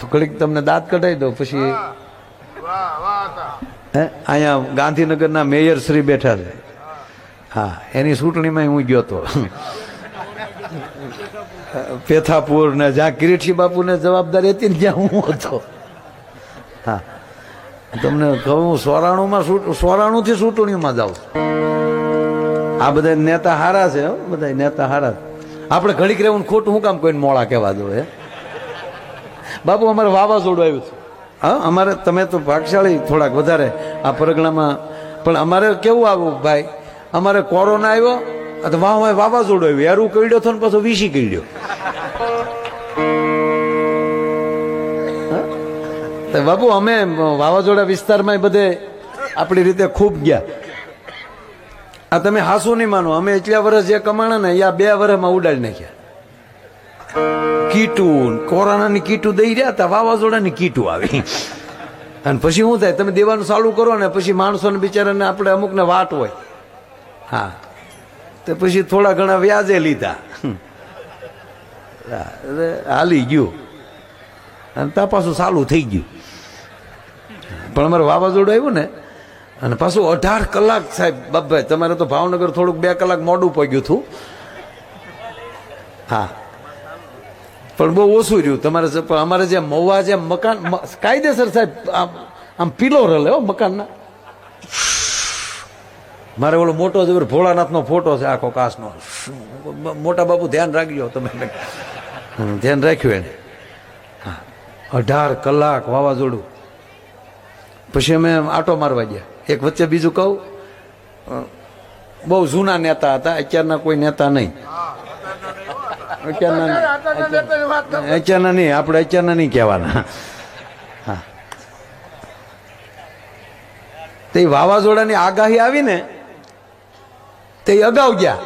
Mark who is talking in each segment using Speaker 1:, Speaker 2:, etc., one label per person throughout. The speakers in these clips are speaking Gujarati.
Speaker 1: તો ઘડીક તમને દાંત કઢાઈ દો પછી હે. અહીંયા ગાંધીનગરના મેયર શ્રી બેઠા છે. હા એની ચૂંટણીમાં હું ગયો હતો પેથાપુર ને જ્યાં કિરીટસિંહ બાપુને જવાબદારી હતી ને જ્યાં હું હતો. હા. તમને કહું સોરાણુમાં સોરાણુથી ચૂંટણીમાં જાઉં આ બધા નેતા હારા છે હો, બધા નેતા હારા આપણે ઘડીક રહેવું ખોટું શું કામ કોઈને મોડા કહેવા દો હે? બાપુ, અમારે વાવાઝોડું આવ્યું હતું. હા, અમારે તમે તો ભાગશાળી થોડાક વધારે આ પરગણામાં. પણ અમારે કેવું આવ્યું ભાઈ? અમારે કોરોના આવ્યો તો વાહ વાવાઝોડું આવ્યું. યારું કરડ્યો થયો ને પાછો વીસી કરડ્યો તો બાપુ, અમે વાવાઝોડા વિસ્તારમાં બધે આપણી રીતે ખૂબ ગયા. આ તમે હાસુ નહીં માનો. અમે એટલા વર્ષ જે કમાણા ને યા બે વર્ષમાં ઉડાડી નાખ્યા. કીટું કોરોનાની કીટું દઈ રહ્યા હતા, વાવાઝોડાની કીટું આવી. અને પછી શું થાય, તમે દેવાનું ચાલુ કરો ને પછી માણસોને બિચારાને આપણે અમુકને વાટ હોય. હા. તો પછી થોડા ઘણા વ્યાજે લીધા. હાલી ગયું. અને તા પાછું ચાલુ થઈ ગયું. પણ અમારે વાવાઝોડું આવ્યું ને, અને પાછું અઢાર કલાક સાહેબ, બાપભાઈ, તમારે તો ભાવનગર થોડુંક બે કલાક મોડું પગ્યું હતું. હા. પણ બહુ ઓછું રહ્યું. તમારે અમારે જે મવા જે મકાન કાયદેસર સાહેબ, આમ આમ પીલો રલે હો મકાનના. મારે ઓલો મોટો જબર ભોળાનાથનો ફોટો છે આખો કાસનો મોટા બાપુ, ધ્યાન રાખજો તમે. ધ્યાન રાખ્યું એને. અઢાર કલાક વાવાઝોડું. પછી અમે આટો મારવા ગયા. એક વચ્ચે બીજું કહું બહુ જૂના નેતા હતા, અત્યારના કોઈ નેતા નહીં. અત્યારના અત્યારના- નહીં. આપણે અત્યારના નહીં કહેવાના. તે વાવાઝોડાની આગાહી આવી ને તે અગાઉ ગયા.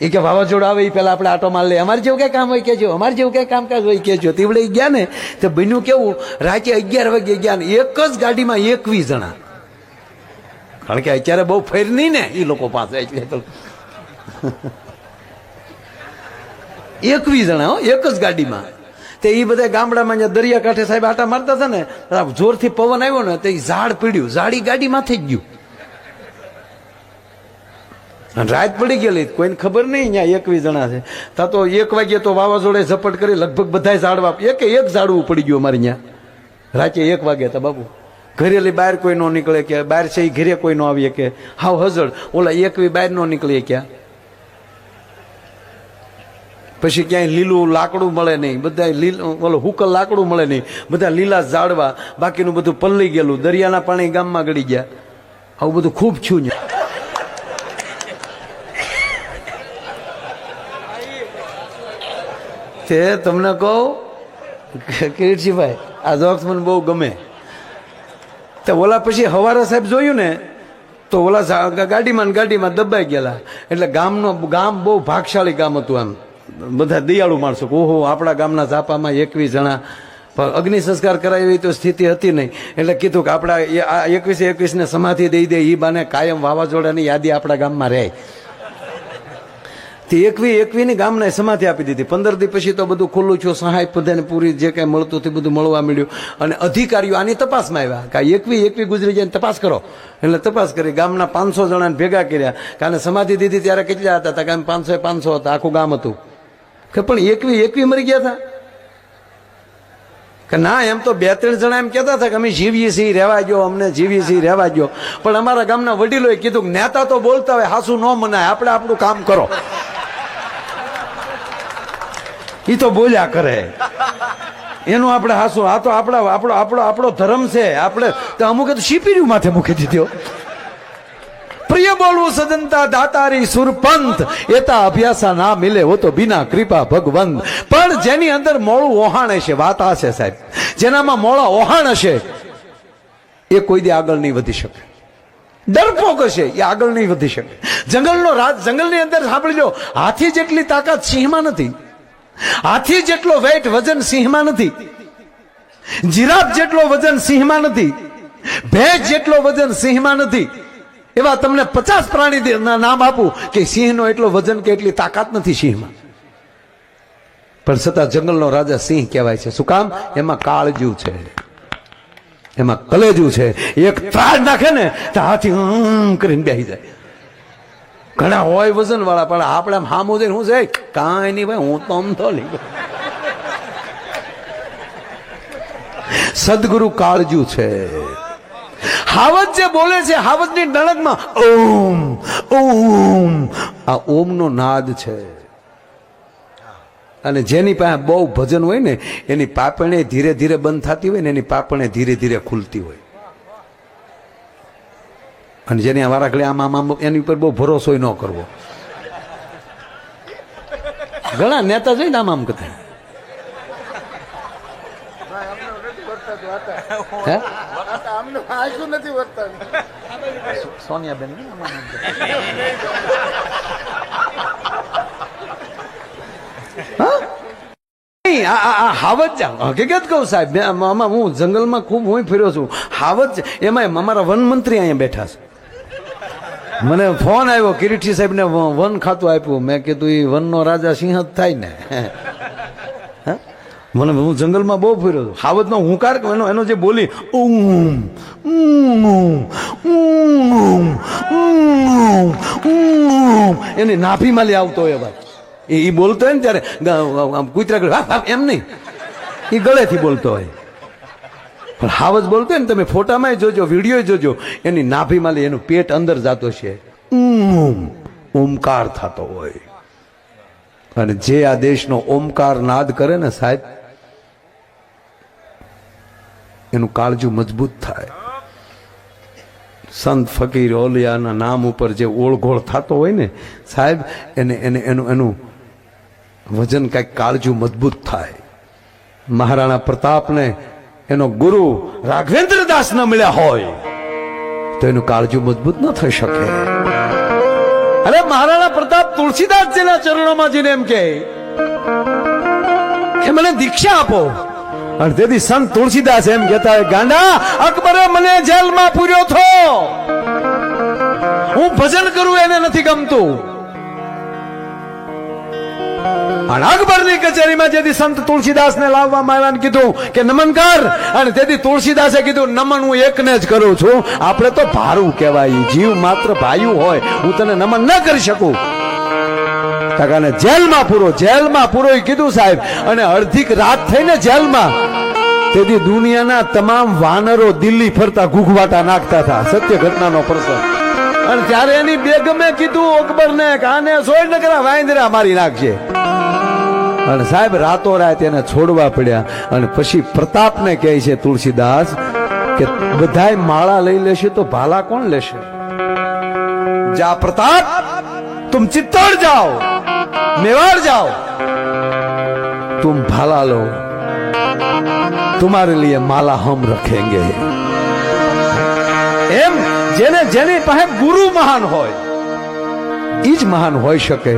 Speaker 1: એ કે વાવાઝોડા આવે એ પહેલા આપણે આટો માર લઈએ. અમારે જેવું કઈ કામ હોય કેજો અમારે જેવું કઈ કામકાજ હોય કેજો તેવડે ઈ ગયા ને તો બન્યું કેવું? રાતે અગિયાર વાગે ગયા ને એક જ ગાડીમાં એકવીસ જણા. કારણ કે અત્યારે બહુ ફેર નહીં ને એ લોકો પાસે. એટલે તો એકવીસ જણા હો, એક જ ગાડીમાં. તે એ બધા ગામડામાં જ્યાં દરિયાકાંઠે સાહેબ આટા મારતા હતા ને જોરથી પવન આવ્યો ને, તો ઝાડ પીડ્યું. ઝાડી ગાડી માથે જ ગયું રાત પડી ગયેલી, કોઈને ખબર નહીં અહીંયા એકવીસ જણા છે. તા તો એક વાગ્યે તો વાવાઝોડે ઝપટ કરી લગભગ બધા ઝાડવા એક એક ઝાડવું પડી ગયું અમારે અહીંયા. રાતે એક વાગે હતા બાબુ. ઘરેલી બહાર કોઈ નો નીકળે કે, બહાર છે એ ઘરે કોઈ નો આવીએ કે. હાવ હજળ ઓલા એકવી બહાર નો નીકળીએ ક્યાં? પછી ક્યાંય લીલું લાકડું મળે નહીં. બધા લીલ, ઓલો હુકલ લાકડું મળે નહીં. બધા લીલા ઝાડવા. બાકીનું બધું પલ્લી ગયેલું. દરિયાના પાણી ગામમાં ગળી ગયા. આવું બધું ખૂબ છું તે તમને કહું કિરીટસિંહભાઈ આ જોક્સ મને બહુ ગમે. તો ઓલા પછી હવારા સાહેબ જોયું ને, તો ઓલા ગાડીમાં ગાડીમાં દબાઈ ગયેલા. એટલે ગામનો, ગામ બહુ ભાગશાળી ગામ હતું આમ. બધા દયાળુ માણસો ઓહો, આપણા ગામના ઝાપામાં એકવીસ જણા અગ્નિ સંસ્કાર કરાવી એવી તો સ્થિતિ હતી નહીં. એટલે કીધું કે આપણા આ એકવીસે એકવીસને સમાધિ દઈ દે એ બાને કાયમ વાવાઝોડાની યાદી આપણા ગામમાં રહે. તે એકવી એકવીની ગામને સમાધિ આપી દીધી. પંદર દી પછી તો બધું ખુલ્લું છું સહાય બધાને પૂરી, જે કાંઈ મળતું તે બધું મળવા મળ્યું અને અધિકારીઓ આની તપાસમાં આવ્યા કે એકવી એકવી ગુજરી જાય તપાસ કરો. એટલે તપાસ કરી, ગામના પાંચસો જણાને ભેગા કર્યા કારણ સમાધિ દીધી ત્યારે કેટલા હતા? તા કે પાંચસો પાંચસો હતા, આખું ગામ હતું. કે પણ એકવી એકવી મરી ગયા હતા કે ના, એમ તો બે ત્રણ જણા એમ કહેતા હતા કે અમે જીવીએ છીએ, રહેવા ગયો અમને જીવીએ છીએ, રહેવા ગયો પણ અમારા ગામના વડીલોએ કીધું કે નેતા તો બોલતા હોય, હાસુ ન મનાય, આપણે આપણું કામ કરો. એ તો બોલ્યા કરે. એનું આપણે હાસું, આ તો આપણા, આપણો આપણો આપણો ધર્મ છે. આપણે તો અમુકે તો શીપીર્યું માથે મૂકી દીધો. બોલવું સદનતા દાતારી સુરપંથ. એતા અભ્યાસા ના મિલે હો તો બિના કૃપા ભગવંત. પણ જેની અંદર મોળું ઓહાણ હશે, વાત આ સાહેબ. જેનામાં મોળા ઓહાણ હશે, એ કોઈ દી આગળ નહીં વધી શકે. ડરપોક હશે, એ આગળ નહીં વધી શકે. જંગલનો રાજ, જંગલની અંદર સાંભળજો, હાથી જેટલી તાકાત સિંહમાં નથી. હાથી જેટલો વેટ વજન સિંહમાં નથી. જીરાફ જેટલો વજન સિંહમાં નથી. ભેજ જેટલો વજન સિંહમાં નથી. એવા તમને પચાસ પ્રાણી નામ આપું કે સિંહનો એટલો વજન કે એટલી તાકાત નથી સિંહમાં. પણ છતાં જંગલનો રાજા સિંહ કહેવાય છે. શું કામ? એમાં કાળજું છે. એમાં કલેજું છે. એક ત્રાજ નાખે ને તો હાથી હમ કરીને બેસી જાય. ઘણા હોય વજન વાળા પણ આપણે આમ હામો જઈને હું છે કાંઈ નહીં ભાઈ, હું તો આમ તો નહીં. સદગુરુ કાળજું છે. હાવજ જે બોલે છે, હાવજની નણદમાં ઓમ ઓમ. આ ઓમનો નાદ છે. અને જેની પાસે બહુ ભજન હોય ને, એની પાપણે ધીરે ધીરે બંધ થતી હોય ને, એની પાપણે ધીરે ધીરે ખુલતી હોય. અને જેની આમ આમ આમ, એની ઉપર બહુ ભરોસો ન કરવો. ઘણા નેતા જોઈને આમ આમ કરતા.
Speaker 2: નથી વધતા
Speaker 1: સોનિયાબેન ને આમ આમ કરતા. હા? નહીં, આ- આ આ હાવજ હકીકત કહું સાહેબ આમાં હું જંગલમાં ખૂબ હું ફર્યો છું હાવત એમાં અમારા વન મંત્રી અહીંયા બેઠા છે મને ફોન આવ્યો કિરીટજી સાહેબને ને વન ખાતું આપ્યું મેં કીધું એ વનનો રાજા સિંહ જ થાય ને? મને હું જંગલમાં બહુ ફર્યો છું હાવતનો હુંકાર એનો એનો જે બોલી ઊમ એની નાભીમાં લે આવતો હોય ભાઈ એ એ બોલતો હોય ને ત્યારે કૂતરા કરે, "હાપ, હાપ," એમ નહીં. એ ગળેથી બોલતો હોય. પણ હાવજ બોલતો હોય ને તમે ફોટામાં જોજો વીડિયો જોજો એની નાભીમાં લે એનું પેટ અંદર જતો છે. ઓમકાર થતો હોય. અને જે આ દેશનો ઓમકાર નાદ કરે ને સાહેબ એનું કાળજું મજબૂત થાય. સંત ફકીર ઓલિયાના નામ ઉપર જે ઓળઘોળ થતો હોય ને, સાહેબ, એને એને, એનું એનું વજન કાંઈક કાળજું મજબૂત થાય. મહારાણા પ્રતાપને એનો ગુરુ રાઘવેન્દ્ર ન મળ્યા હોય, તો એનું કાળજું મજબૂત ન થઈ શકે. અરે મહારાણા પ્રતાપ તુલસીદાસજીના ચરણોમાં જઈને એમ કે મને દીક્ષા આપો. અને તેથી સંત તુલસીદાસ એમ કહેતા ગાંડા, અકબરે મને જેલમાં પૂર્યો થો હું ભજન કરું એને નથી ગમતું. અને અકબરની કચેરીમાં જેથી સંત તુલસીદાસને લાવવામાં આવ્યા કીધું કે, નમન કર. અને તેથી તુલસીદાસે કીધું, નમન હું એકને જ કરું છું. આપણે તો ભારું કહેવાય. જીવ માત્ર ભાયું હોય. હું તને નમન ન કરી શકું. કાકાને જેલમાં પૂરો જેલમાં પૂરો કીધું સાહેબ. અને અડધીક રાત થઈને જેલમાં. તેથી દુનિયાના તમામ વાનરો દિલ્હી ફરતા ઘૂઘવાટા નાખતા હતા. સત્ય ઘટનાનો પ્રસંગ. અને ત્યારે એની બેગમે કીધું, અકબરને કે આને સોય નકરા વાંદરા મારી નાખજે. અને સાહેબ, રાતો રાત એને છોડવા પડ્યા. અને પછી પ્રતાપને કહે છે, તુલસીદાસ, કે બધાય માળા લઈ લેશે તો ભાલા કોણ લેશે? જા પ્રતાપ, તુમ ચિત્તોડ જાઓ. मेवाड़ जाओ तुम भाला लो तुम्हारे लिए माला हम रखेंगे એમ જેને જેની પાસે ગુરુ મહાન હોય ઈ જ મહાન હોઈ શકે